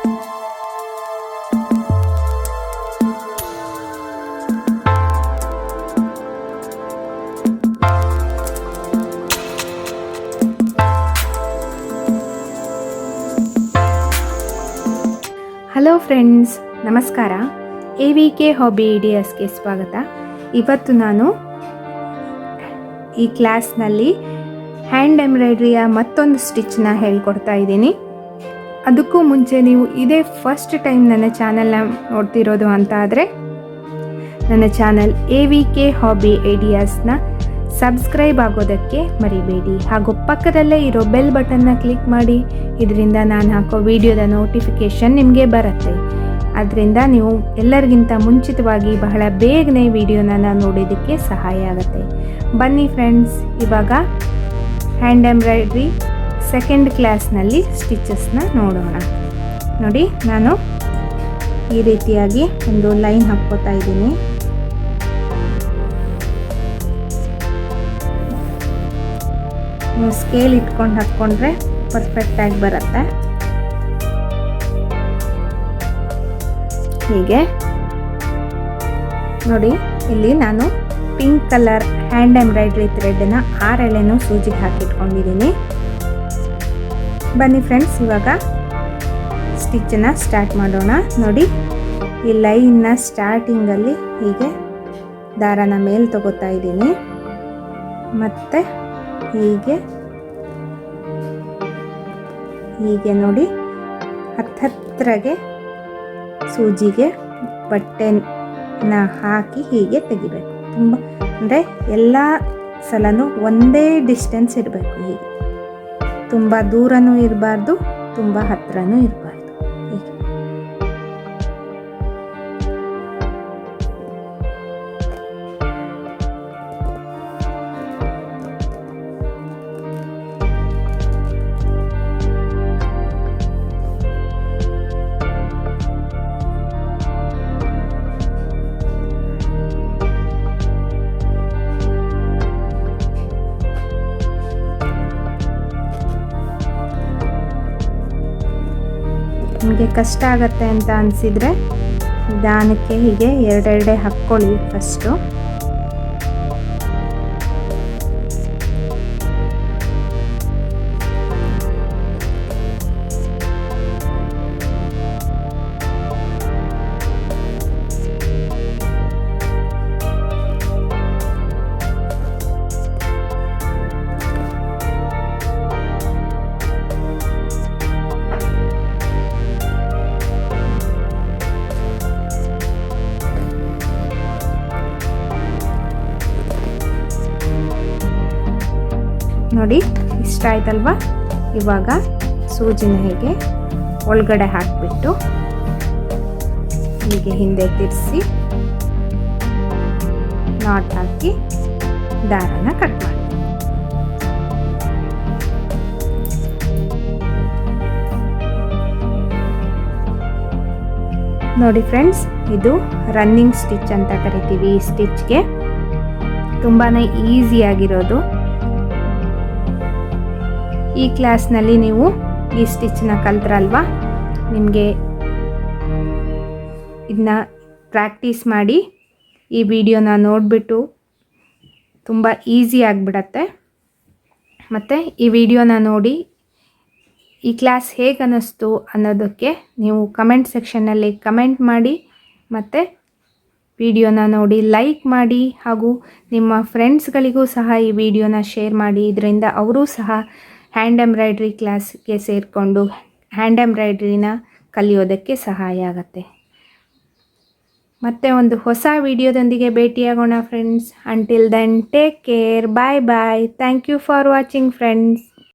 Hello friends ನಮಸ್ಕಾರ. A V K hobby ಇಡಿಯಸ್ಗೆ ಸ್ವಾಗತ. ಇವತ್ತು ನಾನು ಈ ಕ್ಲಾಸ್ನಲ್ಲಿ ಹ್ಯಾಂಡ್ ಎಂಬ್ರಾಯ್ಡ್ರಿಯ ಮತ್ತೊಂದು ಸ್ಟಿಚ್ನ ಹೇಳ್ಕೊಡ್ತಾ ಇದ್ದೀನಿ. ಅದಕ್ಕೂ ಮುಂಚೆ ನೀವು ಇದೇ ಫಸ್ಟ್ ಟೈಮ್ ನನ್ನ ಚಾನಲ್ನ ನೋಡ್ತಿರೋದು ಅಂತ ಆದರೆ, ನನ್ನ channel A V K hobby ಐಡಿಯಾಸ್ನ subscribe ಆಗೋದಕ್ಕೆ ಮರಿಬೇಡಿ. ಹಾಗೂ ಪಕ್ಕದಲ್ಲೇ ಇರೋ ಬೆಲ್ ಬಟನ್ನ ಕ್ಲಿಕ್ ಮಾಡಿ. ಇದರಿಂದ ನಾನು ಹಾಕೋ ವಿಡಿಯೋದ ನೋಟಿಫಿಕೇಷನ್ ನಿಮಗೆ ಬರುತ್ತೆ. ಅದರಿಂದ ನೀವು ಎಲ್ಲರಿಗಿಂತ ಮುಂಚಿತವಾಗಿ ಬಹಳ ಬೇಗನೆ ವಿಡಿಯೋನ ನೋಡೋದಕ್ಕೆ ಸಹಾಯ ಆಗುತ್ತೆ. ಬನ್ನಿ ಫ್ರೆಂಡ್ಸ್ ಇವಾಗ ಹ್ಯಾಂಡ್ ಎಂಬ್ರಾಯ್ಡ್ರಿ ಸೆಕೆಂಡ್ ಕ್ಲಾಸ್ನಲ್ಲಿ ಸ್ಟಿಚಸ್ನ ನೋಡೋಣ. ನೋಡಿ, ನಾನು ಈ ರೀತಿಯಾಗಿ ಒಂದು ಲೈನ್ ಹಾಕ್ಕೋತಾ ಇದ್ದೀನಿ. ನೀವು ಸ್ಕೇಲ್ ಇಟ್ಕೊಂಡು ಹಾಕ್ಕೊಂಡ್ರೆ ಪರ್ಫೆಕ್ಟಾಗಿ ಬರುತ್ತೆ. ಹೀಗೆ. ನೋಡಿ, ಇಲ್ಲಿ ನಾನು ಪಿಂಕ್ ಕಲರ್ ಹ್ಯಾಂಡ್ ಎಂಬ್ರಾಯ್ಡ್ರಿ ಥ್ರೆಡ್ನ ಆರೆಳೆನೂ ಸೂಜಿಗೆ ಹಾಕಿಟ್ಕೊಂಡಿದ್ದೀನಿ. ಬನ್ನಿ ಫ್ರೆಂಡ್ಸ್ ಇವಾಗ ಸ್ಟಿಚ್ಚನ್ನು ಸ್ಟಾರ್ಟ್ ಮಾಡೋಣ. ನೋಡಿ, ಈ ಲೈನ್ನ ಸ್ಟಾರ್ಟಿಂಗಲ್ಲಿ ಹೀಗೆ ದಾರನ ಮೇಲೆ ತಗೋತಾ ಇದ್ದೀನಿ. ಮತ್ತು ಹೀಗೆ ಹೀಗೆ ನೋಡಿ, ಹತ್ತತ್ರಗೆ ಸೂಜಿಗೆ ಬಟ್ಟೆನ ಹಾಕಿ ಹೀಗೆ ತೆಗಿಬೇಕು. ತುಂಬ, ಅಂದರೆ ಎಲ್ಲ ಸಲನೂ ಒಂದೇ ಡಿಸ್ಟೆನ್ಸ್ ಇರಬೇಕು ಹೀಗೆ. ತುಂಬ ದೂರನೂ ಇರಬಾರ್ದು ತುಂಬ ಹತ್ತಿರನೂ ಇರಬಾರ್ದು. ನಿಮಗೆ ಕಷ್ಟ ಆಗುತ್ತೆ ಅಂತ ಅನಿಸಿದರೆ ನಿಧಾನಕ್ಕೆ ಹೀಗೆ ಎರಡೆರಡೆ ಹಾಕ್ಕೊಳ್ಳಿ ಫಸ್ಟು ನೋಡಿ, ಇಷ್ಟ ಆಯ್ತಲ್ವ? ಇವಾಗ ಸೂಜಿನ ಹೇಗೆ ಒಳಗಡೆ ಹಾಕಿಬಿಟ್ಟು ಹೀಗೆ ಹಿಂದೆ ತಿರ್ಸಿ ನಾಟ್ ಹಾಕಿ ದಾರನ ಕಟ್ ಮಾಡಿ. ನೋಡಿ ಫ್ರೆಂಡ್ಸ್ ಇದು ರನ್ನಿಂಗ್ ಸ್ಟಿಚ್ ಅಂತ ಕರಿತೀವಿ ಈ ಸ್ಟಿಚ್ಗೆ ತುಂಬಾ ಈಸಿಯಾಗಿರೋದು ಈ ಕ್ಲಾಸ್ನಲ್ಲಿ ನೀವು ಈ ಸ್ಟಿಚ್ನ ಕಲ್ತ್ರಲ್ವಾ? ನಿಮಗೆ ಇದನ್ನ ಪ್ರಾಕ್ಟೀಸ್ ಮಾಡಿ ಈ ವಿಡಿಯೋನ ನೋಡಿಬಿಟ್ಟು ತುಂಬ ಈಸಿ ಆಗಿಬಿಡತ್ತೆ. ಮತ್ತು ಈ ವಿಡಿಯೋನ ನೋಡಿ ಈ ಕ್ಲಾಸ್ ಹೇಗೆ ಅನ್ನಿಸ್ತು ಅನ್ನೋದಕ್ಕೆ ನೀವು ಕಮೆಂಟ್ ಸೆಕ್ಷನ್ನಲ್ಲಿ ಕಮೆಂಟ್ ಮಾಡಿ, ಮತ್ತು ವಿಡಿಯೋನ ನೋಡಿ ಲೈಕ್ ಮಾಡಿ ಹಾಗೂ ನಿಮ್ಮ ಫ್ರೆಂಡ್ಸ್ಗಳಿಗೂ ಸಹ ಈ ವಿಡಿಯೋನ ಶೇರ್ ಮಾಡಿ. ಇದರಿಂದ ಅವರೂ ಸಹ ಹ್ಯಾಂಡ್ ಎಂಬ್ರಾಯ್ಡ್ರಿ ಕ್ಲಾಸ್ಗೆ ಸೇರಿಕೊಂಡು ಹ್ಯಾಂಡ್ ಎಂಬ್ರಾಯ್ಡ್ರಿನ ಕಲಿಯೋದಕ್ಕೆ ಸಹಾಯ ಆಗುತ್ತೆ. ಮತ್ತೆ ಒಂದು ಹೊಸ ವಿಡಿಯೋದೊಂದಿಗೆ ಭೇಟಿಯಾಗೋಣ friends until then take care bye bye thank you for watching friends